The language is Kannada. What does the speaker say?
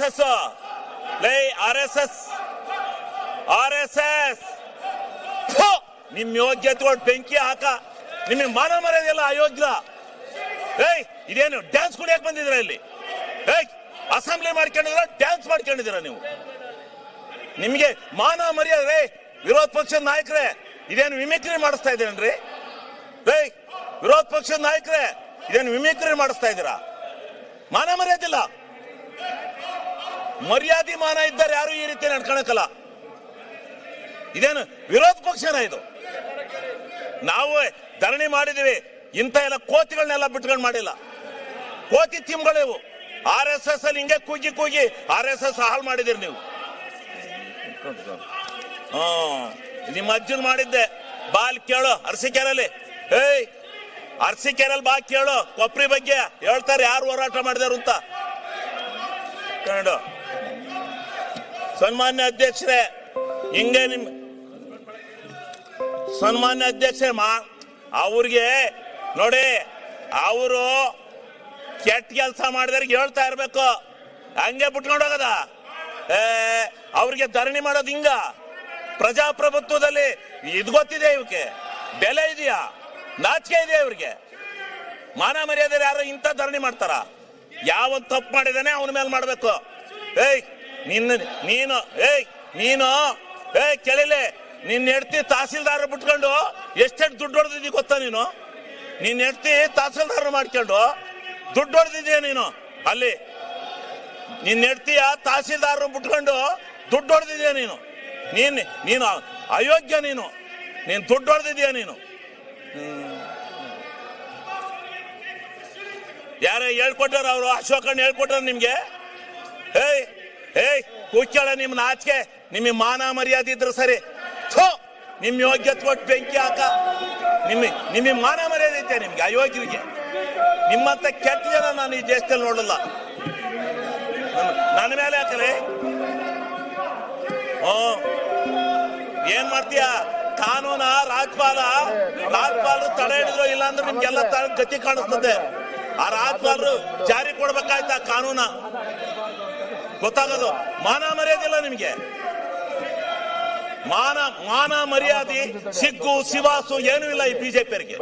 ಎಸ್ ಲೇ R S S R S S ನಿಮ್ ಯೋಗ್ಯತೆ ಬೆಂಕಿ ಹಾಕ. ನಿಮಗೆ ಮಾನ ಮರ್ಯಾದೆಲ್ಲ ಅಯೋಗ್ಯ. ಏಯ್, ಇದೇನು ಡ್ಯಾನ್ಸ್ ಕುಡಿಯಕ್ ಬಂದಿದ್ರ ಇಲ್ಲಿ? ಏಯ್ ಅಸೆಂಬ್ಲಿ ಮಾಡ್ಕೊಂಡಿದ್ರ ಡ್ಯಾನ್ಸ್ ಮಾಡ್ಕೊಂಡಿದ್ದೀರಾ ನೀವು? ನಿಮಗೆ ಮಾನ ಮರ್ಯಾದೆ ವಿರೋಧ ಪಕ್ಷದ ನಾಯಕರೇ, ಇದೇನು ವಿಮಿಕ್ರಿ ಮಾಡಿಸ್ತಾ ಇದ್ದೀರೇನ್ರಿ? ಏಯ್, ವಿರೋಧ ಪಕ್ಷದ ನಾಯಕರೇ, ಇದೇನು ವಿಮಿಕ್ರಿ ಮಾಡಿಸ್ತಾ ಇದ್ದೀರಾ? ಮಾನ ಮರ್ಯಾದಿಲ್ಲ ಮರ್ಯಾದೆ ಮಾನ ಇದ್ದಾರೆ ಯಾರು ಈ ರೀತಿ ನಡ್ಕೊಳಕಲ್ಲ. ಇದೇನು ವಿರೋಧ ಪಕ್ಷನ ಇದು? ನಾವು ಧರಣಿ ಮಾಡಿದೀವಿ ಇಂಥ ಎಲ್ಲ ಕೋತಿಗಳನ್ನೆಲ್ಲ ಬಿಟ್ಕೊಂಡು ಮಾಡಿಲ್ಲ. ಕೋತಿ ತಿಮ್ಗಳಿವು ಆರ್ ಎಸ್ ಎಸ್ ಅಲ್ಲಿ ಹಿಂಗೆ ಕೂಗಿ ಕೂಗಿ ಆರ್ ಎಸ್ ಎಸ್ ಹಾಳು ಮಾಡಿದಿರಿ ನೀವು. ನಿಮ್ಮ ಅಜ್ಜನ್ ಮಾಡಿದ್ದೆ. ಬಾಲ್ ಕೇಳು ಅರಸಿಕೆರಲ್ಲಿ ಏಯ್ ಅರಸಿಕೆರಲ್ಲಿ ಬಾ ಕೇಳು, ಕೊಪ್ರಿ ಬಗ್ಗೆ ಹೇಳ್ತಾರೆ ಯಾರು ಹೋರಾಟ ಮಾಡಿದಾರು ಅಂತ. ಸನ್ಮಾನ್ಯ ಅಧ್ಯಕ್ಷರೇ, ಹಿಂಗೆ ನಿಮ್ ಸನ್ಮಾನ್ಯ ಅಧ್ಯಕ್ಷರೇ, ಮಾ, ಅವ್ರಿಗೆ ನೋಡಿ, ಅವರು ಕೆಟ್ಟ ಕೆಲಸ ಮಾಡಿದವ್ರಿಗೆ ಹೇಳ್ತಾ ಇರಬೇಕು. ಹಂಗೆ ಬಿಟ್ಕೊಂಡು ಹೋಗದ. ಅವ್ರಿಗೆ ಧರಣಿ ಮಾಡೋದು ಹಿಂಗ. ಪ್ರಜಾಪ್ರಭುತ್ವದಲ್ಲಿ ಇದು ಗೊತ್ತಿದೆ ಇವಕ್ಕೆ ಬೆಲೆ ಇದೆಯಾ? ನಾಚಿಕೆ ಇದೆಯಾ ಇವ್ರಿಗೆ? ಮಾನ ಮರ್ಯಾದೆ ಯಾರು ಇಂಥ ಧರಣಿ ಮಾಡ್ತಾರ? ಯಾವ ತಪ್ಪು ಮಾಡಿದಾನೆ ಅವನ ಮೇಲೆ ಮಾಡಬೇಕು. ಏಯ್ ನಿನ್ನ, ನೀನು, ಏಯ್ ನೀನು, ಏಯ್, ಕೇಳಿಲೆ, ನಿನ್ನ ಹೆಡ್ತಿ ತಹಸೀಲ್ದಾರ್ ಬಿಟ್ಕೊಂಡು ಎಷ್ಟೆಷ್ಟು ದುಡ್ಡು ಹೊಡೆದಿದ್ದಿ ಗೊತ್ತಾ ನೀನು? ನಿನ್ನ ಹೆಡ್ತಿ ತಹಸೀಲ್ದಾರ್ ಮಾಡ್ಕೊಂಡು ದುಡ್ಡು ಹೊಡೆದಿದ್ಯಾ ನೀನು? ಅಲ್ಲಿ, ನಿನ್ನ ಹೆಡ್ತಿಯ ತಹಸೀಲ್ದಾರ್ ಬಿಟ್ಕೊಂಡು ದುಡ್ಡು ಹೊಡೆದಿದ್ಯಾ ನೀನು? ನೀನ್, ನೀನು ಅಯೋಗ್ಯ ನೀನು. ನೀನು ದುಡ್ಡು ಹೊಡೆದಿದ್ಯಾ ನೀನು? ಯಾರೇ ಹೇಳ್ಕೊಟ್ಟಾರ ಅವರು, ಅಶೋಕಣ್ಣ ಹೇಳ್ಕೊಟ್ಟಾರ ನಿಮ್ಗೆ? ಏಯ್ ಏಯ್ ಕುಚ್ಚಳ ನಿಮ್ ನಾಚಿಕೆ. ನಿಮ್ಮ ಮಾನ ಮರ್ಯಾದೆ ಇದ್ರೆ ಸರಿ. ಥೋ, ನಿಮ್ ಯೋಗ್ಯತೆ ಕೊಟ್ಟು ಬೆಂಕಿ ಹಾಕ. ನಿಮ್ಮ ನಿಮಗೆ ಮಾನ ಮರ್ಯಾದೆ ಐತೆ ನಿಮ್ಗೆ, ಅಯೋಗ್ಯರಿಗೆ. ನಿಮ್ಮಂತ ಕೆಟ್ಟ ಜನ ನಾನು ಈ ದೇಶದಲ್ಲಿ ನೋಡಲ್ಲ. ನನ್ನ- ಮೇಲೆ ಹಾಕಲೆ ಓ ಏನ್ ಮಾಡ್ತೀಯ? ಕಾನೂನ, ರಾಜ್ಪಾಲ, ರಾಜ್ಪಾಲರು ತಡೆ ಹಿಡಿದ್ರು ಇಲ್ಲ ಅಂದ್ರೆ ನಿಮ್ಗೆಲ್ಲ ಗತಿ ಕಾಣಿಸ್ತದೆ. ಆ ರಾಜ್ಪಾಲರು ಜಾರಿ ಕೊಡ್ಬೇಕಾಯ್ತಾ ಕಾನೂನ? ಗೊತ್ತಾಗೋದು. ಮಾನ ಮರ್ಯಾದಿಲ್ಲ ನಿಮ್ಗೆ. ಮಾನ ಮಾನ ಮರ್ಯಾದೆ ಸಿಗ್ಗು ಶಿವಾಸು ಏನೂ ಇಲ್ಲ ಈ ಬಿಜೆಪಿಯವರಿಗೆ